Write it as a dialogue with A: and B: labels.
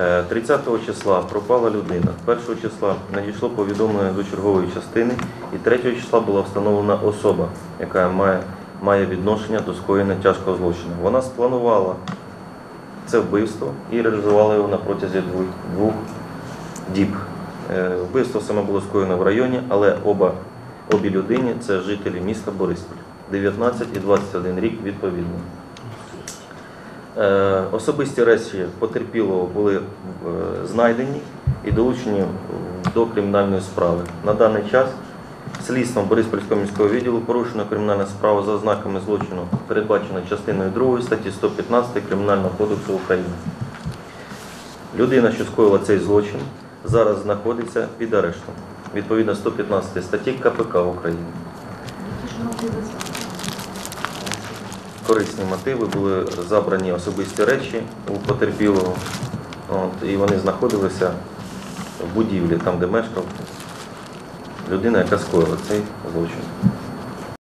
A: Е, 30 числа пропала людина. 1 числа надійшло повідомлення до чергової частини, і 3 числа була встановлена особа, яка має, має відношення до скоєння тяжкого злочину. Вона спланувала це вбивство і реалізувала його на протязі двох, двох діб. Е, Вбивство саме було скоєно в районі, але оба, обі людині це жителі міста Бориспіль. 19 і 21 рік відповідно. Е, Особисті речі потерпілого були е, знайдені і долучені до кримінальної справи. На даний час слідством Бориспільського міського відділу порушена кримінальна справа за ознаками злочину, передбачена частиною 2 статті 115 Кримінального кодексу України. Людина, що скоїла цей злочин, зараз знаходиться під арештом відповідно 115 статті КПК України. Корисні мотиви були забрані особисті речі у потерпілого, от, і вони знаходилися в будівлі, там, де мешкав людина, яка скоїла цей злочин.